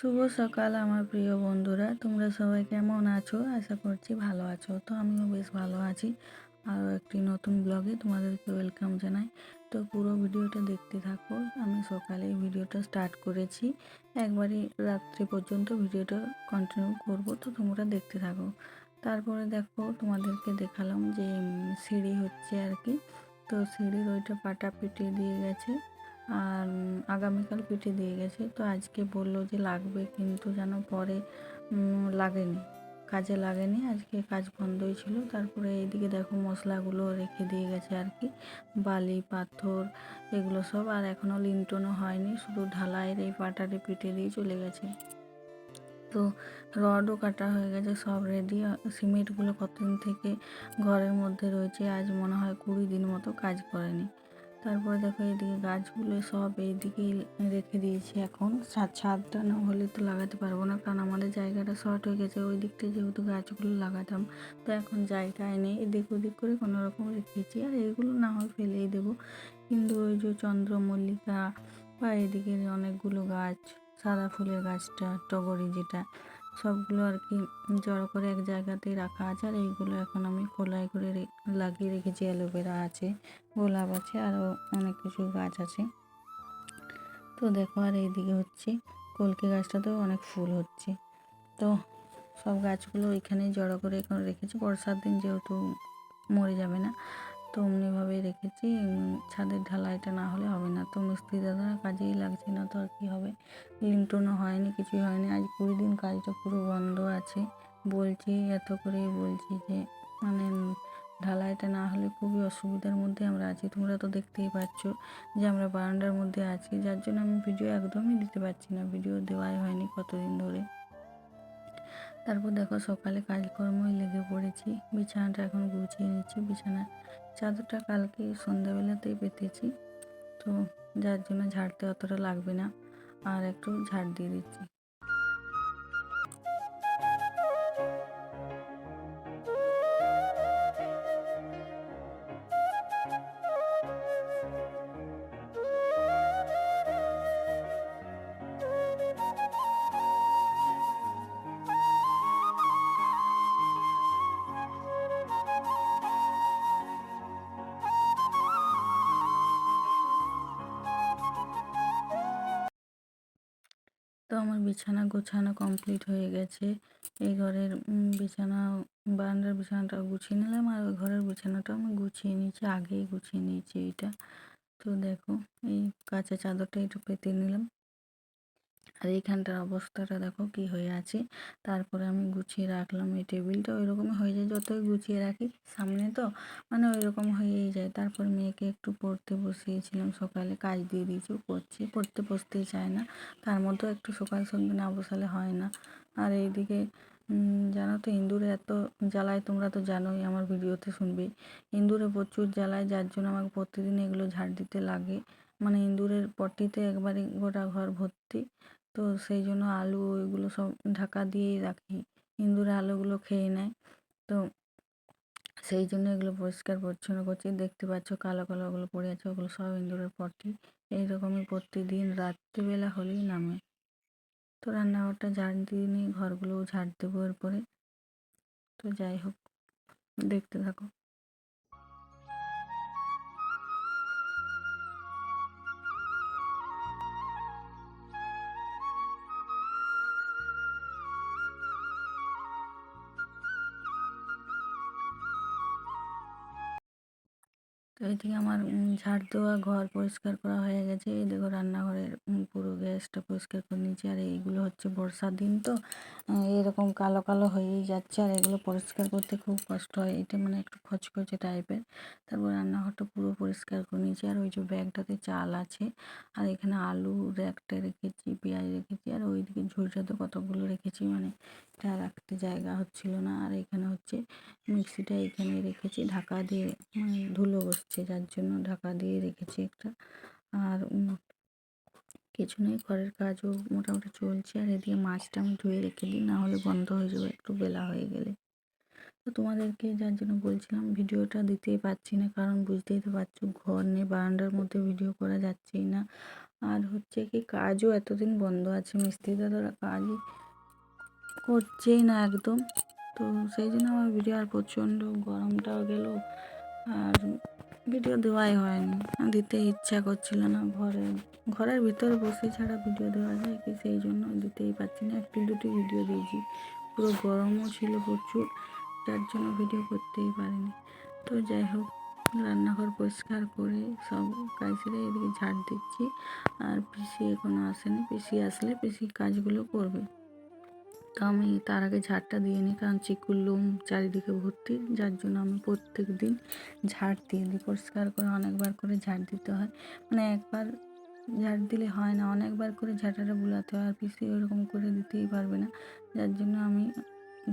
শুভ সকাল, আমার প্রিয় বন্ধুরা। তোমরা সবাই কেমন আছো? আশা করছি ভালো আছো। তো আমিও বেশ ভালো আছি। আরও একটি নতুন ব্লগে তোমাদেরকে ওয়েলকাম জানাই। তো পুরো ভিডিওটা দেখতে থাকো। আমি সকালে ভিডিওটা স্টার্ট করেছি। একবারই রাত্রি পর্যন্ত ভিডিওটা কন্টিনিউ করব। তো তোমরা দেখতে থাকো। তারপরে দেখো, তোমাদেরকে দেখালাম যে সিঁড়ি হচ্ছে আর কি। তো সিঁড়ির ওইটা পাটা পিটিয়ে দিয়ে গেছে। আর আগামীকাল পিঠে দিয়ে গেছে। তো আজকে বলল যে লাগবে, কিন্তু যেন পরে লাগেনি। কাজে লাগেনি, আজকে কাজ বন্ধই ছিল। তারপরে এইদিকে দেখো মশলাগুলো রেখে দিয়ে গেছে আর কি। বালি, পাথর এগুলো সব, আর এখনও লিন্টনও হয়নি। শুধু ঢালাইয়ের এই পাটারে পিঠে দিয়ে চলে গেছে। তো রডও কাটা হয়ে গেছে, সব রেডি সিমেন্টগুলো কতদিন থেকে ঘরের মধ্যে রয়েছে, আজ মনে হয় কুড়ি দিন মতো কাজ করেনি। তারপরে দেখো এইদিকে গাছগুলো সব এইদিকেই রেখে দিয়েছি এখন। ছাদ ছাদটা না হলে তো লাগাতে পারব না, কারণ আমাদের জায়গাটা শর্ট হয়ে গেছে, ওই দিকটা যেহেতু গাছগুলো লাগাতাম, তো এখন জায়গায় নেই। এদিক ওদিক করে কোনো রকম রেখেছি, আর এগুলো না হয় ফেলেই দেবো। কিন্তু ওই যে চন্দ্রমল্লিকা বা এদিকে অনেকগুলো গাছ, সাদা ফুলের গাছটা, টগরি যেটা সবগুলো আর কি জড়ো করে এক জায়গাতেই রাখা আছে। আর এইগুলো এখন আমি খোলাই করে লাগিয়ে রেখেছি, অ্যালোভেরা আছে, গোলাপ আছে, আরও অনেক কিছু গাছ আছে। তো দেখো, আর এইদিকে হচ্ছে কলকে গাছটাতেও অনেক ফুল হচ্ছে। তো সব গাছগুলো ওইখানেই জড়ো করে এখন রেখেছি। বর্ষার দিন যেহেতু মরে যাবে না তো অমনিভাবে রেখেছি ছাদের ঢালাইটা না হলে হবে না। তো মিস্ত্রি দাদা কাজেই লাগছে না তো আর কী হবে? লিন্টনও হয়নি, কিছুই হয়নি। আজ কুড়ি দিন কাজটা পুরো বন্ধ আছে। বলছি, এত করেই বলছি যে মানে ঢালাইটা না হলে খুবই অসুবিধার মধ্যে আমরা আছি। তোমরা তো দেখতেই পাচ্ছ যে আমরা বারান্দার মধ্যে আছি। যার জন্য আমি ভিডিও একদমই দিতে পারছি না। ভিডিও দেওয়াই হয়নি কতদিন ধরে। তারপর দেখো সকালে কাজকর্মই লেগে পড়েছি। বিছানাটা এখন গুছিয়ে নিচ্ছি। বিছানা চাদরটা কালকে সন্ধ্যাবেলাতেই পেতেছি। তো যার জন্য ঝাড়তে অতটা লাগবে না। আর একটু ঝাড় দিয়ে দিচ্ছি। বিছানা গোছানো কমপ্লিট হয়ে গেছে। এই ঘরের বিছানা, বারান্দার বিছানাটা গুছিয়ে নিলাম আর ওই ঘরের বিছানাটা আমি গুছিয়ে নিয়েছি, আগেই গুছিয়ে নিয়েছি এইটা। তো দেখো, এই কাঁচা চাদরটা একটু পেতে নিলাম। আর এইখানটার অবস্থাটা দেখো কি হয়ে আছে। তারপরে আমি গুছিয়ে রাখলাম এই টেবিলটা ওই রকমই হয়ে যায়, যতই গুছিয়ে রাখি সামনে তো মানে ওই রকম হয়েই যায়। তারপর মেয়েকে একটু পড়তে বসিয়েছিলাম, সকালে কাজ দিয়ে দিয়েছি পড়ছে, পড়তে বসতেই চায় না, তার মধ্যেও একটু সকাল সন্ধ্যে না বসালে হয় না। আর এইদিকে জানো তো ইঁদুরে এত জ্বালায়, তোমরা তো জানোই আমার ভিডিওতে শুনবে। ইঁদুরে প্রচুর জ্বালায়, যার জন্য আমাকে প্রতিদিন এগুলো ঝাড় দিতে লাগে। মানে ইঁদুরের পটিতে একবারে গোটা ঘর ভর্তি তো সেই জন্য আলু ওইগুলো সব ঢাকা দিয়েই রাখি। ইঁদুরে আলুগুলো খেয়ে নেয়। তো সেই জন্য এগুলো পরিষ্কার পরিচ্ছন্ন করছি। দেখতে পাচ্ছ কালো কালো ওগুলো পড়ে আছে, ওগুলো সব ইঁদুরের পটি। এইরকমই প্রতিদিন রাত্রিবেলা হলেই নামে। তো রান্নাঘরটা ঝাড় দিয়ে নিয়ে ঘরগুলোও ঝাড় দেবো এরপরে। তো যাই হোক, দেখতে থাকো। তো এদিকে আমার ঝাড় দেওয়া ঘর পরিষ্কার করা হয়ে গেছে। এই দেখো রান্নাঘরের পুরো গ্যাসটা পরিষ্কার করে নিয়েছি। আর এইগুলো হচ্ছে বর্ষার দিন তো এরকম কালো কালো হয়েই যাচ্ছে। আর এগুলো পরিষ্কার করতে খুব কষ্ট হয়। এটা মানে একটু খচখচে টাইপের। তারপর রান্নাঘরটা পুরো পরিষ্কার করে নিয়েছি। আর ওই যে ব্যাগটাতে চাল আছে। আর এখানে আলু একটা রেখেছি, পেঁয়াজ রেখেছি। আর ওইদিকে ঝুড়িটাতে কতগুলো রেখেছি। মানে এটা রাখতে জায়গা হচ্ছিল না। আর এখানে হচ্ছে মিক্সিটা এখানে রেখেছি। ঢাকা দিয়ে মানে ধুলো বসছে যার জন্য ঢাকা দিয়ে রেখেছি একটা। আর কিছু নেই, ঘরের কাজও মোটামুটি চলছে। আর এদিকে মাছটা আমি ধুয়ে রেখে দিই, না হলে বন্ধ হয়ে যাবে, একটু বেলা হয়ে গেলে। তো তোমাদেরকে যার জন্য বলছিলাম, ভিডিওটা দিতেই পারছি না, কারণ বুঝতেই তো পারছ, ঘর নেই, বারান্দার মধ্যে ভিডিও করা যাচ্ছেই না। আর হচ্ছে কি, কাজও এতদিন বন্ধ আছে, মিস্ত্রি দাদারা কাজই করছেই না একদম। তো সেই জন্য আমার ভিডিও আর প্রচণ্ড গরমটাও গেল। আর ভিডিও দেওয়াই হয়নি। দিতে ইচ্ছা করছিল না ঘরে। ঘরের ভিতরে বসে ছাড়া ভিডিও দেওয়া যায় কি? সেই জন্য দিতেই পারছি না। একটি দুটি ভিডিও দিয়েছি। পুরো গরমও ছিল প্রচুর। যার জন্য ভিডিও করতেই পারিনি। তো যাই হোক, রান্নাঘর পরিষ্কার করে সব কাজ সেরে এদিকে ঝাড় দিচ্ছি। আর পিসি এখনও আসেনি। পিসি আসলে পিসি কাজগুলো করবে। তো আমি তার আগে ঝাড়টা দিয়ে নিই, কারণ চিকুর লোম চারিদিকে ভর্তি, যার জন্য আমি প্রত্যেক দিন ঝাড় দিয়ে দিই। পরিষ্কার করে অনেকবার করে ঝাড় দিতে হয়। মানে একবার ঝাড় দিলে হয় না, অনেকবার করে ঝাঁটাটা বুলাতে হয়, আর পিসি ওরকম করে দিতেই পারবে না। যার জন্য আমি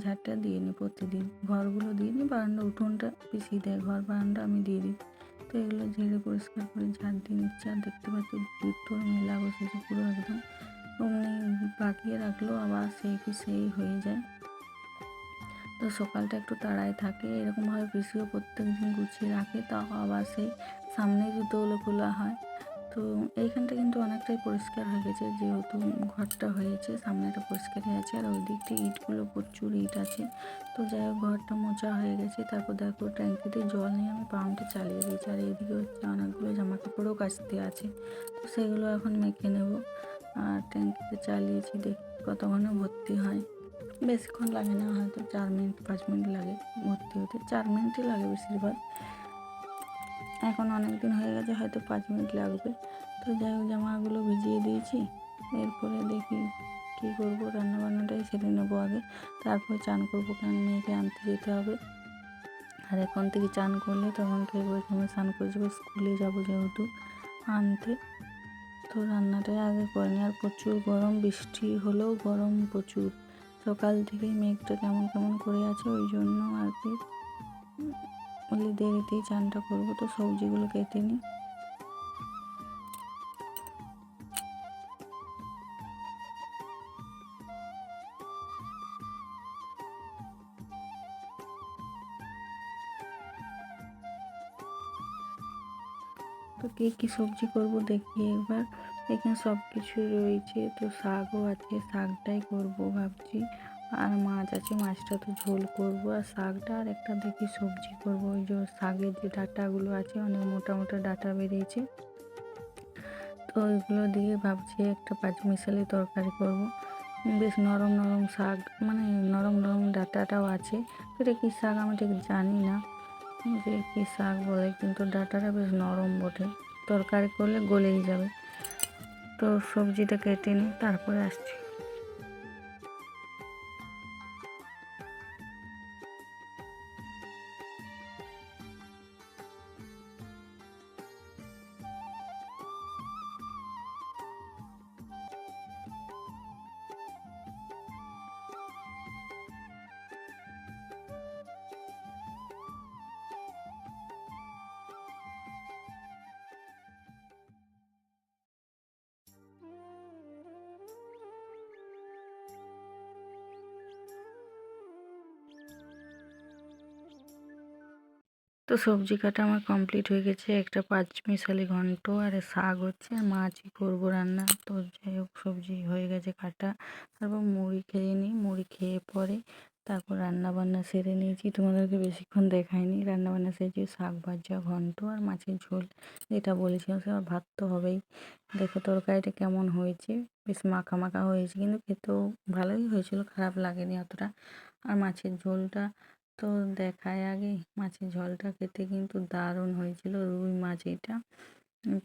ঝাড়টা দিয়ে নিই প্রতিদিন। ঘরগুলো দিয়ে নিই, বারান্দা, উঠোনটা পিসি দেয়, ঘর বারান্দা আমি দিয়ে দিই। তো এগুলো ঝেড়ে পরিষ্কার করে ঝাড় দিয়ে নিচ্ছে, আর দেখতে পাচ্ছি জুতোর মেলা বসেছে পুরো একদম। অমনি পাকিয়ে রাখলেও আবার সেই কি সেই হয়ে যায়। তো সকালটা একটু তাড়াই থাকে, এরকমভাবে পিসিও প্রত্যেক দিন গুছিয়ে রাখে, তাও আবার সেই সামনে জুতোগুলো খোলা হয়। তো এইখানটা কিন্তু অনেকটাই পরিষ্কার হয়ে গেছে, যেহেতু ঘরটা হয়েছে, সামনেটা পরিষ্কার হয়ে আছে, আর ওই দিকটা ইটগুলো প্রচুর ইট আছে। তো যাই হোক, ঘরটা মোচা হয়ে গেছে, তারপর দেখো ট্যাঙ্কিতে জল নিয়ে আমি পাম্পটা চালিয়ে দিয়েছি, আর এইদিকে হচ্ছে অনেকগুলো জামা কাপড়ও কাচতে আছে। তো সেগুলো এখন মেখে নেব। আর ট্যাঙ্কিতে চালিয়েছি, দেখি কতক্ষণে ভর্তি হয়। বেশিক্ষণ লাগে না, হয়তো চার মিনিট, পাঁচ মিনিট লাগে ভর্তি হতে। চার মিনিটই লাগে বেশিরভাগ। এখন অনেক দিন হয়ে গেছে, হয়তো পাঁচ মিনিট লাগবে। তো যাই হোক, জামাগুলো ভিজিয়ে দিয়েছি। এরপরে দেখি কী করব, রান্নাবান্নাটাই সেরে নেব আগে। তারপর চান করব কারণ মেয়েকে আনতে যেতে হবে। আর এখন থেকে চান করলে তখন খেয়ে ওইখানে স্নান করে যাব, স্কুলে যাব যেহেতু আনতে। তো রান্নাটাই আগে করে নিই আর প্রচুর গরম, বৃষ্টি হলেও গরম প্রচুর। সকাল থেকেই মেঘটা কেমন কেমন করে আছে, ওই জন্য আর কি। বলি দেরিতেই চানটা করব, তো সবজিগুলো কেটে নিই তো কী সবজি করব দেখি একবার। এখানে সব কিছু রয়েছে, তো শাকও আছে, শাকটাই করব ভাবছি। আর মাছ আছে, মাছটা তো ঝোল করব। আর শাকটা আর একটা দেখি সবজি করব, ওই যে শাকের যে ডাটাগুলো আছে, অনেক মোটা মোটা ডাঁটা বেরিয়েছে। তো ওইগুলো দিয়ে ভাবছি একটা পাঁচমিশালি তরকারি করব। বেশ নরম নরম শাক মানে নরম নরম ডাঁটাটাও আছে। এটা কী শাক আমি ঠিক জানি না। যে কী শাক বলে, কিন্তু ডাঁটাটা বেশ নরম বটে। তরকারি করলে গলেই যাবে। তো সবজিটা কেটে নিই তারপরে আসছি। তো সবজি কাটা আমার কমপ্লিট হয়ে গেছে। একটা পাঁচ মিশালি ঘন্ট, আর শাক হচ্ছে আর মাছই করব রান্না। তো যাই হোক, সবজি হয়ে গেছে কাটা। তারপর মুড়ি খেয়ে নিই। মুড়ি খেয়ে পরে তারপর রান্না বান্না সেরে নিয়েছি। তোমাদেরকে বেশিক্ষণ দেখাইনি। রান্না বান্না সেরেছি শাক ভাজা, ঘন্ট আর মাছের ঝোল। যেটা বলেছিলাম সে ভাত তো হবেই। দেখো তরকারিটা কেমন হয়েছে? বেশ মাখা মাখা হয়েছে, কিন্তু খেতেও ভালোই হয়েছিল, খারাপ লাগেনি অতটা। আর মাছের ঝোলটা তো দেখায় আগে মাছের ঝোলটা খেতে কিন্তু দারুণ হয়েছিল, রুই মাছ এটা।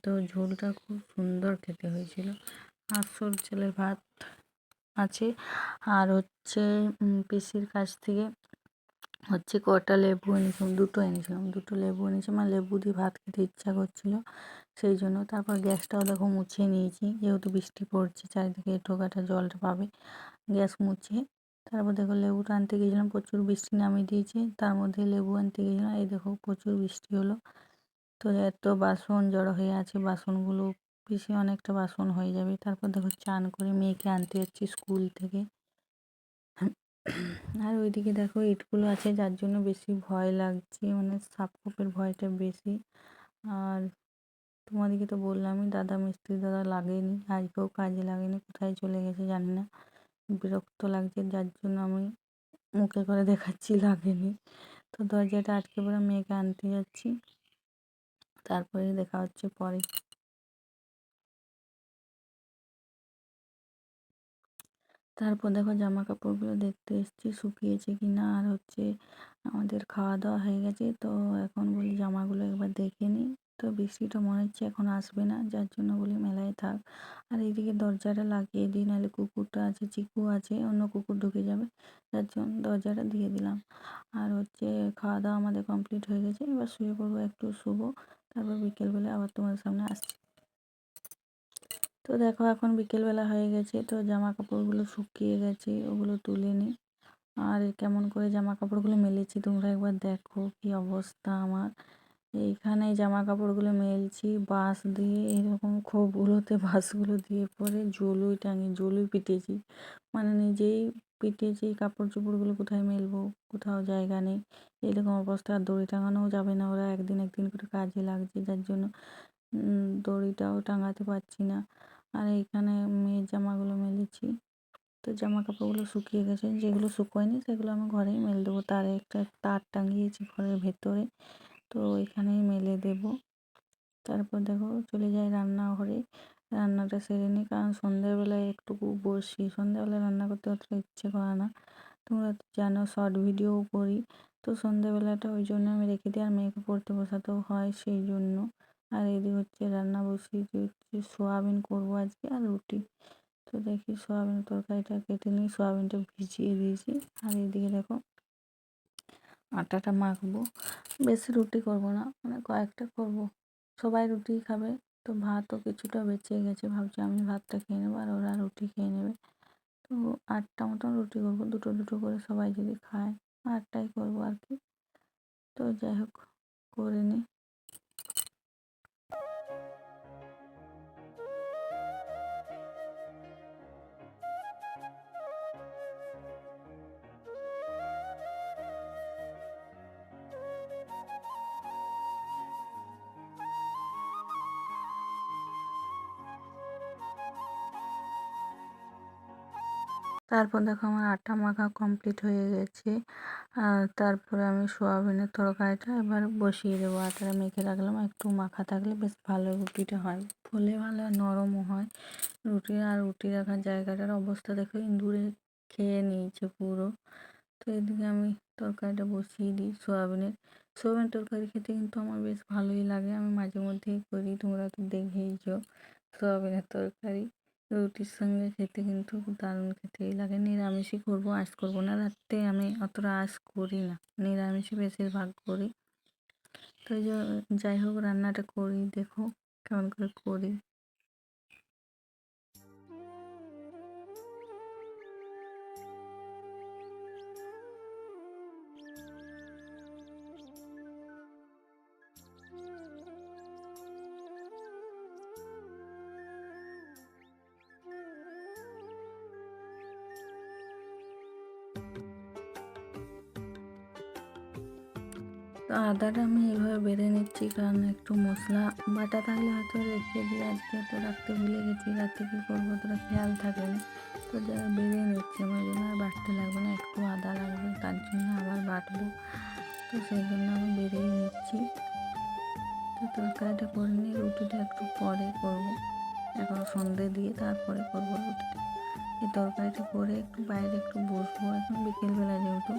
তো ঝোলটা খুব সুন্দর খেতে হয়েছিল। আর চালের ভাত আছে। আর হচ্ছে পিসির কাছ থেকে হচ্ছে কটা লেবু এনেছিলাম, দুটো এনেছিলাম, দুটো লেবু এনেছিলাম আর লেবু দিয়ে ভাত খেতে ইচ্ছা করছিল। সেই জন্য তারপর গ্যাসটাও দেখো মুছিয়ে নিয়েছি, যেহেতু বৃষ্টি পড়ছে, চারিদিকে ঠোকাটা জলটা পাবে, গ্যাস মুছিয়ে তারপর দেখো লেবুটা আনতে গিয়েছিলাম প্রচুর বৃষ্টি নামিয়ে দিয়েছে। তার মধ্যে লেবু আনতে গিয়েছিলাম এই দেখো প্রচুর বৃষ্টি হলো। তো এত বাসন জড়ো হয়ে আছে, বাসনগুলো পিসে অনেকটা বাসন হয়ে যাবে। তারপর দেখো চান করে মেয়েকে আনতে যাচ্ছি স্কুল থেকে। আর ওইদিকে দেখো ইটগুলো আছে, যার জন্য বেশি ভয় লাগছে মানে সাপ খোপের ভয়টা বেশি। আর তোমাদেরকে তো বললামই, দাদা মিস্ত্রি দাদা লাগেনি, আজকেও কাজে লাগেনি, কোথায় চলে গেছে জানি না। বিরক্ত লাগছে, যার জন্য আমি মুখে করে দেখাচ্ছি, লাগেনি। তো দরজাটা আটকে পড়ে মেয়েকে আনতে যাচ্ছি। তারপরে দেখা হচ্ছে পরে। তারপর দেখো জামা কাপড়গুলো দেখতে এসেছি, শুকিয়েছে কি না, আর হচ্ছে আমাদের খাওয়া দাওয়া হয়ে গেছে। তো এখন বলি জামাগুলো একবার দেখে নিই। তো বৃষ্টিটা মনে হচ্ছে এখন আসবে না, যার জন্য বলি মেলায় থাক। আর এইদিকে দরজাটা লাগিয়ে দিই, নাহলে কুকুরটা আছে, চিকু আছে, অন্য কুকুর ঢুকে যাবে, যার জন্য দরজাটা দিয়ে দিলাম। আর হচ্ছে খাওয়া দাওয়া আমাদের কমপ্লিট হয়ে গেছে, এবার শুয়ে পড়ব, একটু শুবো, তারপর বিকেলবেলা আবার তোমাদের সামনে আসছি। তো দেখো এখন বিকেলবেলা হয়ে গেছে, তো জামা কাপড়গুলো শুকিয়ে গেছে, ওগুলো তুলে নিই আর কেমন করে জামা কাপড়গুলো মেলেছি তোমরা একবার দেখো, কি অবস্থা আমার। এইখানে জামা কাপড়গুলো মেলছি, বাঁশ দিয়ে, এরকম খোপগুলোতে বাঁশগুলো দিয়ে পরে জলুই টাঙিয়ে, জলুই পিটেছি। মানে নিজেই পিটেছি কাপড় চোপড়গুলো কোথায় মেলবো, কোথাও জায়গা নেই। এরকম অবস্থা, আর দড়ি টাঙানোও যাবে না ওরা, একদিন একদিন করে কাজে লাগছে, যার জন্য দড়িটাও টাঙাতে পারছি না। আর এইখানে মেয়ের জামাগুলো মেলেছি। তো জামা কাপড়গুলো শুকিয়ে গেছে, যেগুলো শুকোয়নি সেগুলো আমি ঘরেই মেলে দেবো। তারে একটা তার টাঙিয়েছি ঘরের ভেতরে। তো এখানেই মেলে দেব। তারপর দেখো চলে যাই রান্নাঘরে রান্নাটা সেরে নিই কারণ সন্ধ্যেবেলায় একটুকু বসি। সন্ধ্যাবেলায় রান্না করতে অতটা ইচ্ছে করে না। তোমরা জানো শর্ট ভিডিও করি। তো সন্ধ্যেবেলাটা ওই জন্য আমি রেখে দিই। আর মেয়েকে পড়তে বসাতেও হয় সেই জন্য। আর এদিকে হচ্ছে রান্না বসিয়ে হচ্ছে সোয়াবিন করব আজকে আর রুটি। তো দেখি সোয়াবিন তরকারিটা কেটে নিই। সোয়াবিনটা ভিজিয়ে দিয়েছি। আর এদিকে দেখো আটাটা মাখবো। বেশি রুটি করব না মানে কয়েকটা করব। সবাই রুটি খাবে, তো ভাতও কিছুটা বেঁচে গেছে, ভাবছি আমি ভাতটা খেয়ে নেব আর ওরা রুটি খেয়ে নেবে। তো আটটা মতন রুটি করব, দুটো দুটো করে সবাই যদি খায়, আটটাই করব আর কি। তো যাই হোক, করে নিই। তারপর দেখো আমার আটা মাখা কমপ্লিট হয়ে গেছে। তারপরে আমি সোয়াবিনের তরকারিটা এবার বসিয়ে দেবো। আটাটা মেখে রাখলাম, একটু মাখা থাকলে বেশ ভালো রুটিটা হয়। ফলে ভালো নরমও হয়। রুটি আর রুটি রাখার জায়গাটার অবস্থা দেখো ইঁদুরে খেয়ে নিয়েছে পুরো। তো এদিকে আমি তরকারিটা বসিয়ে দিই সোয়াবিনের। সোয়াবিন তরকারি খেতে কিন্তু আমার বেশ ভালোই লাগে। আমি মাঝে মধ্যেই করি, তোমরা তো দেখেইছো। সোয়াবিনের তরকারি। রুটির সঙ্গে খেতে কিন্তু দারুণ খেতেই লাগে। নিরামিষই করব, আঁশ করব না। রাত্রে আমি অতটা আঁশ করি না। নিরামিষই বেশিরভাগ করি। তো যাই হোক, রান্নাটা করি, দেখো কেমন করে করি। তো আদাটা আমি এইভাবে বেড়ে নিচ্ছি, কারণ একটু মশলা বাটা থাকলে হয়তো রেখে দিই। আজকে তো রাখতে ভুলে গেছি, রাত্রে কী করব তোরা খেয়াল থাকে না। তো যা বেড়ে নিচ্ছি আমার জন্য, আর বাটতে লাগবে না, একটু আদা লাগবে, তার জন্য আবার বাটবো। তো সেই জন্য আমি বেড়েই নিচ্ছি। তো তরকারিটা করে নিই রুটিটা একটু পরে করব। এখন সন্ধে দিয়ে তারপরে করব রুটিটা। এই তরকারিটা করে একটু বাইরে একটু বসবো, এখন বিকেলবেলা যেহেতু।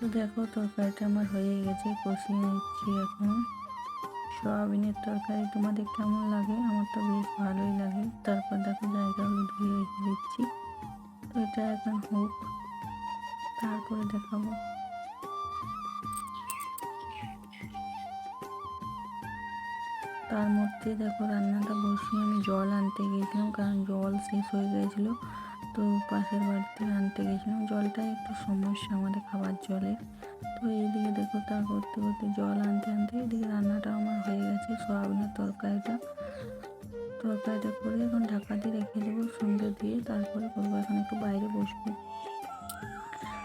তো দেখো তরকারিটা আমার হয়ে গেছে, কষিয়ে নিচ্ছি এখন। সয়াবিনের তরকারি তোমাদের কেমন লাগে? আমার তো বেশ ভালোই লাগে। তারপর দেখো জায়গাগুলো ধুয়ে রেখে দিচ্ছি। তো এটা এখন হোক, তারপরে দেখাবো। তার মধ্যে দেখো রান্নাটা বসিয়ে আমি জল আনতে গিয়েছিলাম কারণ জল শেষ হয়ে গিয়েছিল তো পাশের বাড়িতে আনতে গেছিলাম। জলটা একটু সমস্যা আমাদের খাবার জলে তো এইদিকে দেখো তা করতে করতে জল আনতে আনতে এদিকে রান্নাটা আমার হয়ে গেছে, সয়াবিনের তরকারিটা। তরকারিটা করে এখন ঢাকা দিয়ে রেখে দেবো সন্ধ্যে দিয়ে, তারপরে করব এখন একটু বাইরে বসবো।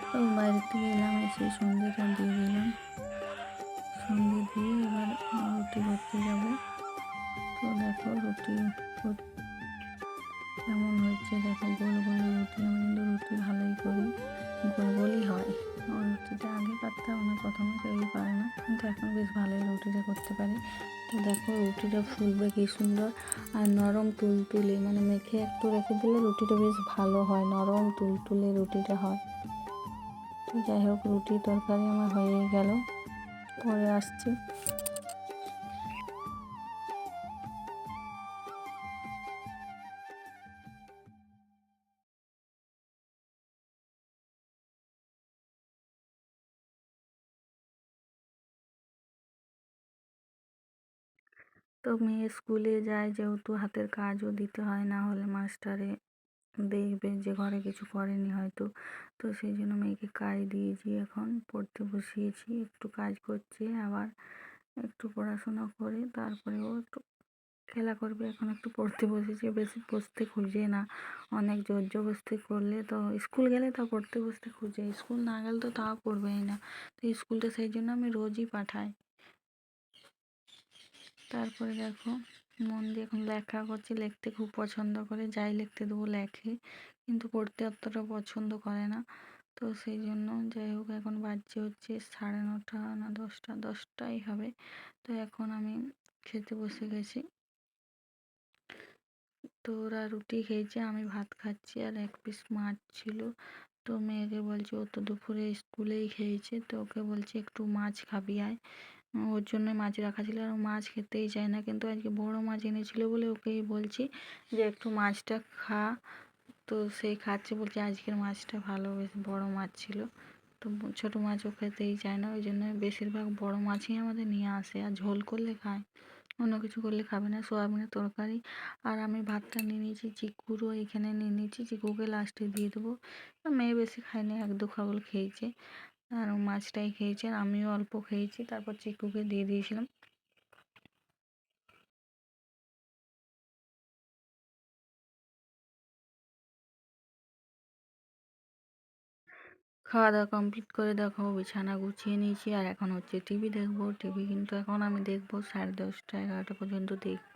তো বাইরে থেকে এলাম, এসে সন্ধ্যেটা দিয়ে দিলাম। সন্ধ্যে দিয়ে এবার রুটি করতে যাব তো দেখো রুটি কেমন হচ্ছে দেখো গোল গোল রুটি আমি কিন্তু রুটি ভালোই করি গোল গোলই হয়। রুটিটা আগে পারতাম না, প্রথমে কেউই পারে না। কিন্তু এখন বেশ ভালোই রুটিটা করতে পারি। তো দেখো রুটিটা ফুলবে কি সুন্দর। আর নরম তুলতুলে মানে মেখে একটু রেখে দিলে রুটিটা বেশ ভালো হয়, নরম তুলতুলে রুটিটা হয়। তো যাই হোক, রুটি তরকারি আমার হয়েই গেল। পরে আসছি। তো মেয়ে স্কুলে যায় যেহেতু হাতের কাজও দিতে হয়, না হলে মাস্টারে দেখবে যে ঘরে কিছু করেনি হয়তো। তো সেই জন্য মেয়েকে কাজ দিয়েছি এখন, পড়তে বসিয়েছি, একটু কাজ করছে আবার একটু পড়াশোনা করে, তারপরে ও একটু খেলা করবে, এখন একটু পড়তে বসেছে, বেশি বসতে খুঁজে না। অনেক জোর জবস্তি করলে তো স্কুল গেলে তা পড়তে বসতে খুঁজে, স্কুল না গেলে তো তাও পড়বেই না। তো স্কুলটা সেই জন্য আমি রোজই পাঠাই। তারপরে দেখো, মন দিয়ে এখন লেখা করছে। লিখতে খুব পছন্দ করে, যাই লিখতে দেবো লেখে। কিন্তু পড়তে অতটা পছন্দ করে না। তো সেই জন্য যাই হোক, এখন বাজছে হচ্ছে সাড়ে নটা না দশটা, দশটাই হবে। তো এখন আমি খেতে বসে গেছি। তো ওরা রুটি খেয়েছে, আমি ভাত খাচ্ছি আর এক পিস মাছ ছিল। তো মেয়েকে বলছে, ও তো দুপুরে স্কুলেই খেয়েছে, তো ওকে বলছে, একটু মাছ খাবি, আয়। ওর জন্য মাছ রাখা ছিল আর মাছ খেতেই চায় না। কিন্তু আজকে বড় মাছ এনেছিল বলে ওকেই বলছি যে, একটু মাছটা খা। তো সেই খাচ্ছে বলছে, আজকের মাছটা ভালো, বেশ বড় মাছ ছিল। তো ছোটো মাছও খেতেই চায় না, ওই জন্য বেশিরভাগ বড় মাছই আমাদের নিয়ে আসে। আর ঝোল করলে খায়, অন্য কিছু করলে খাবে না, সোয়াবিনের তরকারি। আর আমি ভাতটা নিয়ে নিয়েছি, চিকুরও এখানে নিয়ে নিয়েছি, চিকুকে লাস্টে দিয়ে দেবো। মেয়ে বেশি খায়নি, এক দু খাবল খেয়েছে। আর মাছটাই খেয়েছে আমিও অল্প খেয়েছি, তারপর চিকুকে দিয়ে দিয়েছিলাম। খাওয়া দাওয়া কমপ্লিট করে দেখো, বিছানা গুছিয়ে নিয়েছি আর এখন হচ্ছে টিভি দেখব। টিভি কিন্তু এখন আমি দেখব, সাড়ে দশটা এগারোটা পর্যন্ত দেখব।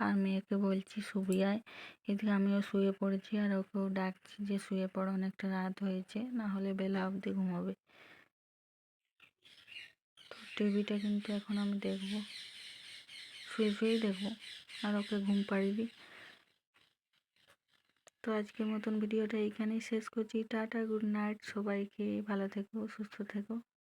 আর মেয়েকে বলছি শুবি আয় এদিকে আমিও শুয়ে পড়েছি আর ওকেও ডাকছি যে শুয়ে পড়ো, অনেকটা রাত হয়েছে, না হলে বেলা অবধি ঘুমাবে। টিভিটা কিন্তু এখন আমি দেখব। শুয়ে শুয়েই দেখব আর ওকে ঘুম দিই। তো আজকের মতন ভিডিওটা এইখানেই শেষ করছি। টাটা, গুড নাইট, সবাইকে ভালো থেকো, সুস্থ থেকো।